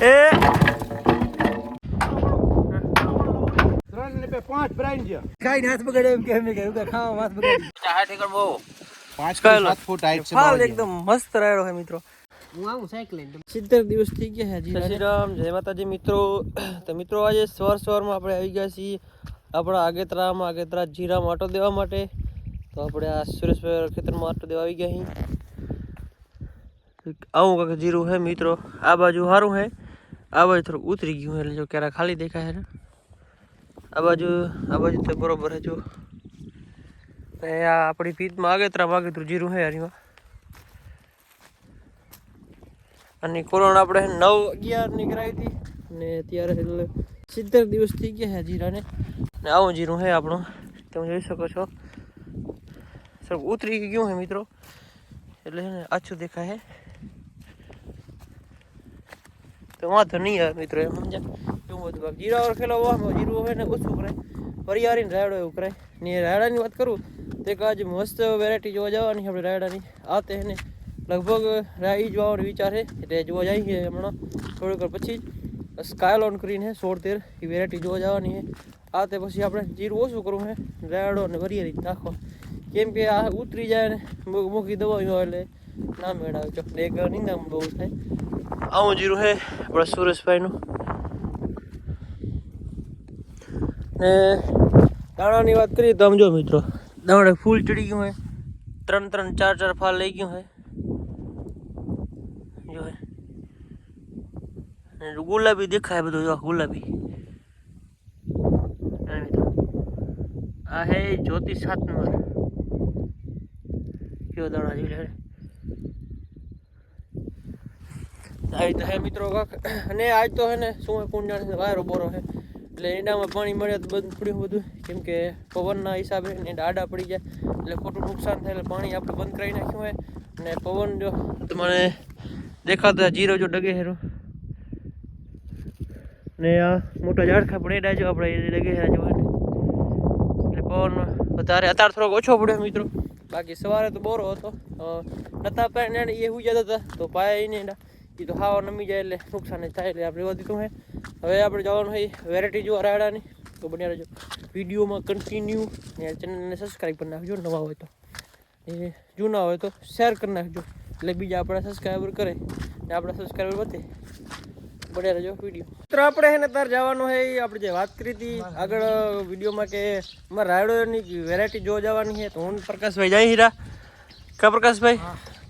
એ. ત્રણ ને બે પાંચ બ્રાઇન છે કાઈ નાથ બગાડે એમ કે એમ કે ખાવા માથ બગાડી. હાથ એકર બહુ પાંચ સાત ફૂટ હાઈટ છે ફાલ એકદમ મસ્ત રાયડો છે મિત્રો. હું આવું સાયકલ સિત્તેર દિવસ થઈ ગયા છે શ્રી રામ જય માતાજી મિત્રો. તો મિત્રો આજે સવાર સવારમાં આપણે આવી ગયા છીએ આપણા આગેતરામાં આગેતરા જીરા આટો દેવા માટે. તો આપણે આ સુરેશભાઈ ખેતરમાં આટો દેવા આવી ગયા છીએ. આવું કાંઈક જીરું હે મિત્રો. આ બાજુ સારું હે આ બાજુ થોડું ઉતરી ગયું એટલે જો ક્યારે ખાલી દેખાય છે આ બાજુ આ બાજુ તો બરોબર હે જો. આ આપણી પીતમાં આગેતરું જીરું હે હરીમાં. અને કોરોના આપણે નવ અગિયારની કરાવી હતી. ને અત્યારે એટલે સિત્તેર દિવસ થઈ ગયા છે જીરાને. ને આવું જીરું છે આપણું. તમે જોઈ શકો છો. સર ઉતરી ગયું છે મિત્રો. એટલે છે ને આછું દેખાય છે. તો વાંધો નહીં આવે મિત્રો, એમ સમજા એવું બધું બાકી જીરા ઓર ખેલો વાહ જીરું હોય ને ઓછું કરે પરિયારીને રાયડો એવું કરે ને રાયડાની વાત કરું, તો એક આજે મસ્ત વેરાયટી જોવા જવાની આપણે રાયડાની. આ તે ને લગભગ રાઈ જોવાનો વિચાર છે. એટલે જોવા જઈએ હમણાં, થોડીક પછી. સ્કાયલોન કરીને સોળ તેર એ વેરાયટી જોવા જવાની છે. આ તે પછી આપણે જીરું ઓછું કરવું છે, રાયડો અને વરિયારી નાખો. કેમ કે આ ઉતરી જાય ને, મૂકી દવા એટલે ના મેળાવે. ચોક એક નિંદામાં બહુ થાય. આવું જીરું છે આપણા સુરેશભાઈનું. ને દાણાની વાત કરીએ તો આમ જો મિત્રો દાણે ફૂલ ચડી ગયું હોય ત્રણ ત્રણ, ચાર ચાર ફાલ લઈ ગયું હોય જો હે. ગુલાબી દેખાય બધું ગુલાબી. આ હે જ્યોતિ સાત નંબર કયો દાણા જોઈ લે આવી તો હે મિત્રો કાક. અને આજ તો હે ને શું જાણે વાયરો બોરો હે. એટલે એનામાં પાણી મળે તો બધું પડ્યું બધું. કેમ કે પવનના હિસાબે ને આડા પડી જાય. એટલે ખોટું નુકસાન થાય એટલે પાણી આપણે બંધ કરી નાખ્યું હોય અને પવન જો તમને દેખાતા જીરો જો ડગે હેરો ને આ મોટા ઝાડખા પણ એડા જો આપણે ડગે હેરા જો એટલે પવન વધારે, અત્યારે થોડોક ઓછો પડ્યો મિત્રો. બાકી સવારે તો બોરો હતો. નતા ને એ હું જતા હતા. તો પાયા ઈ ને એના એ તો નમી જાય એટલે નુકસાન થાય એટલે આપણે વધી દીધું હે. હવે આપણે જવાનું હોય વેરાયટી જોવા રાયડાની. તો બન્યા રહેજો. વિડીયોમાં કન્ટિન્યુ ને ચેનલને સબસ્ક્રાઈબ કરી નાખજો, નવા હોય તો. એ જૂના હોય તો શેર કરી નાખજો. એટલે બીજા આપણા સબસ્ક્રાઈબર કરે. ને આપણા સબસ્ક્રાઈબર વધે. બન્યા રહેજો વીડિયો. મિત્રો, આપણે હે ને તાર જવાનું હે આપણે જે વાત કરી હતી આગળ વિડીયોમાં કે અમારે રાયડોની વેરાયટી જોવા જવાની છે તો હું પ્રકાશભાઈ જાય હીરા. કા પ્રકાશભાઈ?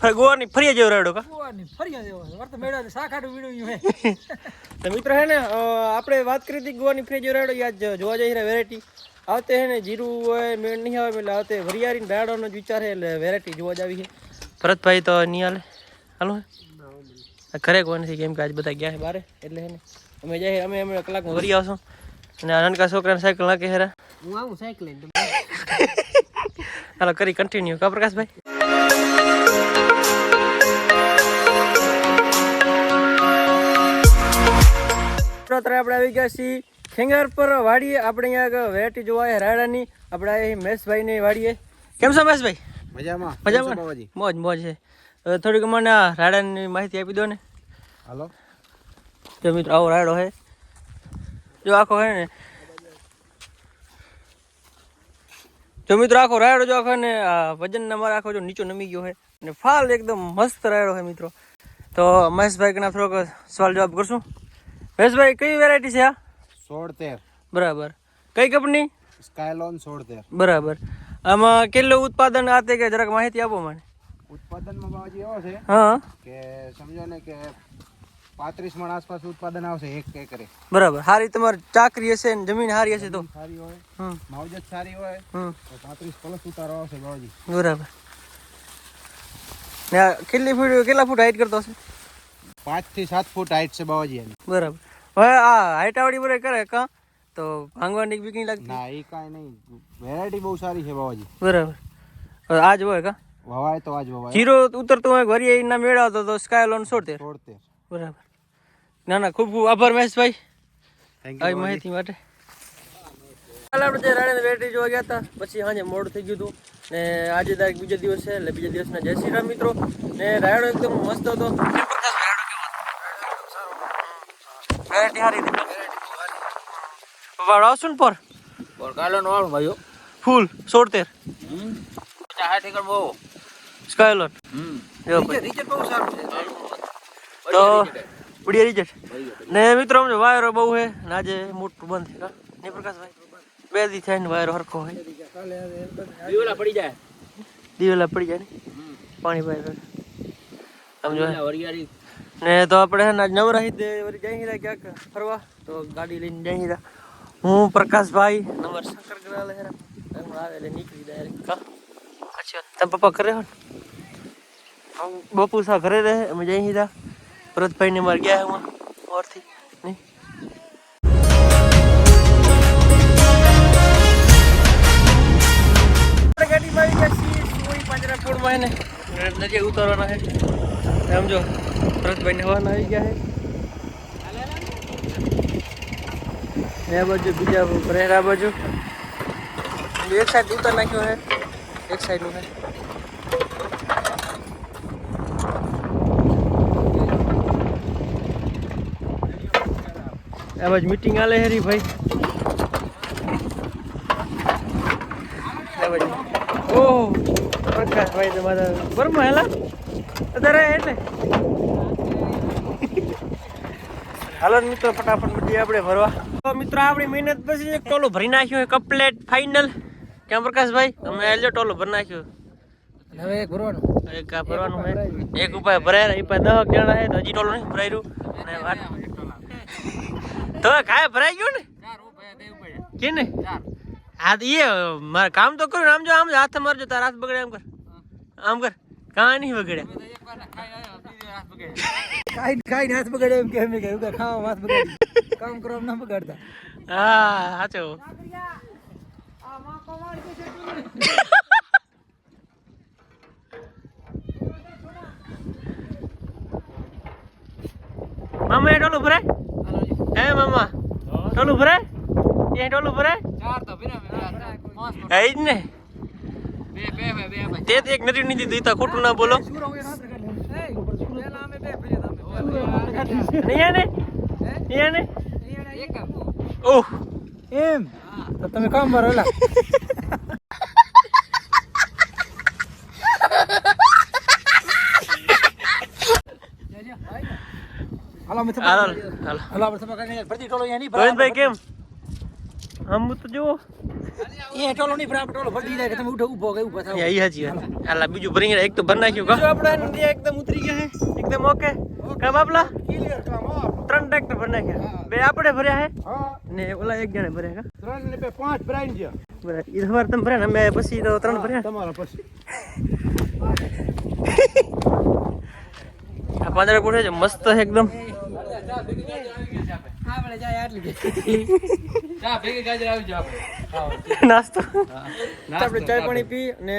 ગોવાની ફરી જેવો રાયડો કા? ગોવાની ફરી જેવો વર્ત મેળા સાખાડું વીડું હે તો મિત્રો હે ને આપણે વાત કરી હતી ગોવાની જેવો રાયડો યાદ જોવા જઈ રહ્યા વેરાયટી આવતે હે ને જીરું હોય મેળ નહીં આવે એટલે આવતે વરિયાળી રાયડોનો જ વિચાર છે એટલે વેરાયટી જોવા જ આવી છે ભરતભાઈ તો નહીં હાલે. હાલો હે. આ ઘરે કોઈ નથી કેમ કે આજ બધા ગયા છે બારે. એટલે હે ને અમે જાય અમે અમે કલાકમાં વરી આવશું. અને આ નાનકા છોકરાને સાયકલ નાખે હેરા હું આવું સાયકલ લઈને. હાલો કરી કન્ટિન્યુ કા પ્રકાશભાઈ? અત્યારે આપણે આવી ગયા છીએ. ખેંગાર પર વાડીએ. આપણે અહીંયા વેરાયટી જોવા રાયડાની. આપણે અહીં મહેશભાઈની વાડીએ. કેમ છો મહેશભાઈ મજામાં. મજામાં? મોજ મોજ છે. થોડીક મને આ રાયડાની માહિતી આપી દો ને. હાલો. જો મિત્રો આવો રાયડો છે જો આખો હે ને. જો મિત્રો આખો રાયડો જો આખો ને વજન મારે આખો જો નીચો નમી ગયો છે ને ફાલ એકદમ મસ્ત રાયડો છે મિત્રો. તો મહેશભાઈ ના થોડોક સવાલ જવાબ કરશું. મહેશભાઈ કઈ વેરાયટી છે આ? સોળતેર. બરાબર. કઈ કંપની સ્કાયલોન સોળતેર. બરાબર. આમાં કેટલું ઉત્પાદન આ તે કે જરાક માહિતી આપો મને. ઉત્પાદનમાં બાવાજી એવો છે હા. કે સમજો ને કે પાંત્રીસ મણ આસપાસ ઉત્પાદન આવશે એક એકરે. બરાબર. હારી તમારી ચાકરી હશે ને જમીન હારી હશે તો. સારી હોય માવજત સારી હોય તો પાંત્રીસ પ્લસ ઉતારો આવશે બાવાજી. બરાબર. ને કેટલી ફૂટ કેટલા ફૂટ હાઈટ કરતો હશે? પાંચથી સાત ફૂટ હાઈટ છે બાવાજી એની. બરાબર. હવે આ હાઈટ આવડી બરે કરે કા? તો ભાંગવાની બીક નહીં લાગતી? ના એ કાંઈ નહીં. વેરાયટી બહુ સારી છે બાવાજી. બરાબર. આજ હોય કા? વવાય તો આજ વવાય. જીરો ઉતરતો હોય વરિયા ના મેળવતો તો સ્કાય લોન સોળ તેર બરાબર. ના ના ખૂબ ખૂબ આભાર મહેશભાઈ. થેન્ક આવી માહિતી માટે. કાલે આપણે જે રાણીની વેરાયટી જોવા ગયા હતા પછી સાંજે મોડું થઈ ગયું હતું. ને આજે તારીખ બીજો દિવસ છે એટલે બીજા દિવસના જય શ્રી રામ મિત્રો. ને રાયડો એકદમ મસ્ત હતો. વેરાયટી હતી વાળો ને પર? બોલ કાલો નો આવું ભાઈઓ. ફૂલ સોળતેર. હમ. ચાહે ઠીકર બહુ. સ્કાયલોન હમ. જો ભાઈ. બહુ સારું છે. તો રિજેક્ટ. ને મિત્રો વાયરો બહુ છે ને આજે મોટું બંધ છે. ને પ્રકાશભાઈ બે દી થાય ને વાયરો હરખો હોય. દીવલા પડી જાય. દિવેલા પડી જાય ને? પાણી પાય સમજો વરિયાળી. ને તો આપણે હે ને આજ નવરા હિતે વળી જઈ રહ્યા ક્યાંક ફરવા. તો ગાડી લઈને જઈ રહ્યા. હું પ્રકાશભાઈ. નંબર શંકર ગ્રહાલય હેરા હું આવે એટલે નીકળી ડાયરેક્ટ કા અચ્છા તમે પપ્પા ઘરે હો હું બપુ સા ઘરે રહે અમે જઈ રહ્યા. ભરતભાઈને મારે ગયા હું ઓરથી નહીં? ગાડીમાં આવી ગયા છીએ સોઈ ને. નજીક ઉતારવાના છે સમજો ભરતભાઈને હવાના આવી ગયા છે. એ બાજુ બીજા ભરેરા બાજુ. એક સાઈડ ઉતર નાખ્યો છે એક સાઈડનું છે. આ બાજુ મીટિંગ આલે હેરી ભાઈ. ઓહ પ્રકાશભાઈ તમારા બરમાં હેલા. અત્યારે એટલે. હાલો મિત્રો ફટાફટ બધી આપણે ભરવા તો મિત્રો આપણી મહેનત પછી એક ટોલો ભરી નાખ્યો છે કમ્પ્લેટ ફાઇનલ કેમ પ્રકાશભાઈ? અમે એલજો ટોલો ભરી નાખ્યો. હવે એક ભરવાનું. એક આ ભરવાનું છે. એક ઉપાય ભરાય રહી પાસે દસ જણા છે તો હજી ટોલો નહીં ભરાયું અને વાત તો કાંઈ ભરાઈ ગયું ને? ચાર રૂપિયા દેવું પડે. કે ને? ચાર. હા એ મારે કામ તો કર્યું આમ જો આમ હાથ મારજો તારા હાથ બગડે આમ કર. આમ કર. કાંઈ નહીં બગડ્યા એક ખાઈ હાથ બગડે ખાઈને હાથ બગાડે એમ કે એમ કે ખાવા હાથ બગાડી. કામ કરવા ના બગાડતા. હા સાચો. મામા એ ટોલું ભરાય હે મામા? ટોલું ભરાય એ ટોલું ભરાય ચાર તો ભીના પાંચ જ ને. તે તો એક નરી નીતિ દીધું ખોટું ના બોલો. તમે ઓહ. એમ? તો તમે કામ ભરો એલા હાલો હાલો હાલો. હાલો આપણે સભા કરીને ભરતી ટોલો અહીંયા નહીં ગોવિંદભાઈ કેમ? આમ તો જુઓ. એ ટોલો ભરાય આપણે ટોલો ભરી જાય કે તમે ઉઠો ઊભો કે ઊભા થાવ. એ હાજી વાત હાલા બીજું ભરી એક તો ભર નાખ્યું કા? આપણે નદીયા એકદમ ઉતરી ગયા હે. એકદમ ઓકે. કા બાપલા ક્લિયર કામ ત્રણ ટ્રેક્ટર ભર નાખ્યા. બે આપણે ભર્યા હે? હા. ને ઓલા એક જણે ભર્યા કા? ત્રણ ને બે પાંચ ભરાઈ ગયા. બરાબર. ઈ સવાર તમે ભર્યા ને અમે પછી તો ત્રણ ભર્યા. તમારા પછી. આ પાંદડા પૂછે છે મસ્ત છે એકદમ. જાય ચા ભેગી ગાજર આવી જાવ નાસ્તો. આપણે ચાય પાણી પી. અને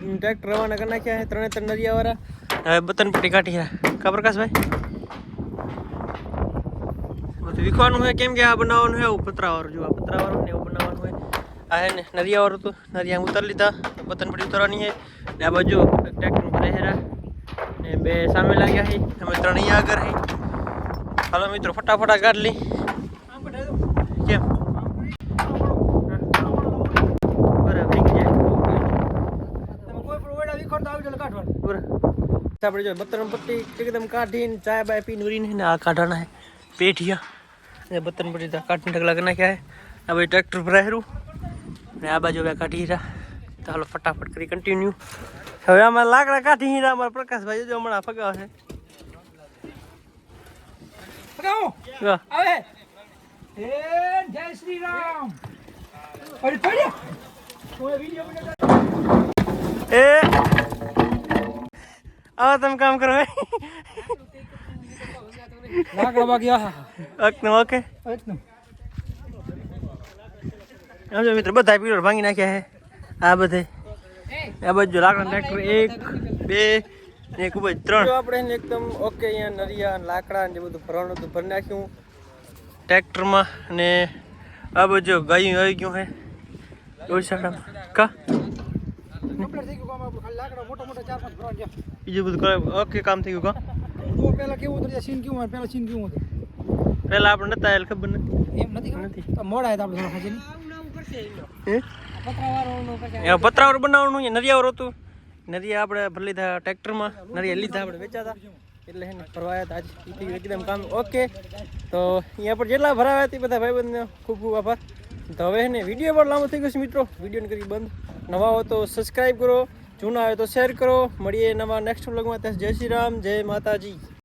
ટ્રેક્ટર રવાના કરી નાખ્યા છે ત્રણે ત્રણ નદિયા વાળા હવે બતન પટ્ટી કાઢી રહ્યા. કા પ્રકાશભાઈ? બધું વિખવાનું હોય કેમ કે આ બનાવવાનું હોય આવું પતરાવાળું. જો આ પતરાવાળું ને એવું બનાવવાનું હોય. આ હે ને નદિયાવાળું હતું. નદિયા ઉતારી લીધા. પતન પટ્ટી ઉતારવાની છે. ને આ બાજુ ટ્રેક્ટર ઉપર હેરા ને બે સામે લાગ્યા છે. અમે ત્રણ અહીંયા આગળ છે. હાલો મિત્રો ફટાફટ આ કાઢ લી કેમ બરાબર થઈ ગયા તમે કોઈ પણ ઓરડા વિખોર તો આવી જાવ કાઢવાનું બરાબર આપણે જો બતરણ પટ્ટી એકદમ કાઢીને ચાય બાય પીને ઉરીને ને આ કાઢાના છે. પેઠિયા ને બતરણ પટ્ટી તો કાઢીને ઢગલા કરી નાખ્યા છે. આ ભાઈ ટ્રેક્ટર ભરાયેલું ને આ બાજુ હવે કાઢી રહ્યા. તો હાલો ફટાફટ કરી કન્ટિન્યુ હવે આમાં લાકડા કાઢી રહ્યા અમારા પ્રકાશભાઈ. જો હમણાં આવે. હે જય શ્રી રામ એ આવો તમે કામ કરો લાકડા બાકી એકદમ ઓકે. એકદમ આમ જો મિત્રો બધા પીલર ભાંગી નાખ્યા છે. આ બધે. આ બાજુ લાકડા ટ્રેક્ટર એક બે ને ખૂબ જ ત્રણ. આપણે એકદમ ઓકે અહીંયા નરિયા લાકડા ને બધું ભરવાનું હતું ભરી નાખ્યું. ટ્રેક્ટરમાં અને આ બાજુ ગાયું આવી ગયું છે. ઓછાડામાં કા? બીજું બધું કરે ઓકે કામ થઈ ગયું કા તો પહેલા કેવું હતું સીન કેવું હતું પહેલા સીન કેવું હતું? પેલા આપણે નતા આયેલ ખબર નથી? એમ નથી નથી. મોડા હતા આપણે થોડા હાજરી પતરાવર બનાવવાનું નરિયાવર હતું. નરિયા આપણે લીધા ટ્રેક્ટરમાં નરિયા લીધા આપણે વેચાતા. એટલે હે ફરવાયા હતા આજ. એકદમ કામ. ઓકે. તો અહીંયા પર જેટલા ભરાવ્યા હતા બધા ભાઈબંધને ખૂબ ખૂબ આભાર. તો હવે ને વીડિયો પણ લાંબો થઈ ગયો છે મિત્રો. વિડીયોને કરી બંધ. નવા હો તો સબસ્ક્રાઈબ કરો. જૂના આવે તો શેર કરો. મળીએ નવા નેક્સ્ટ વ્લોગમાં ત્યાં જય શ્રી રામ, જય માતાજી.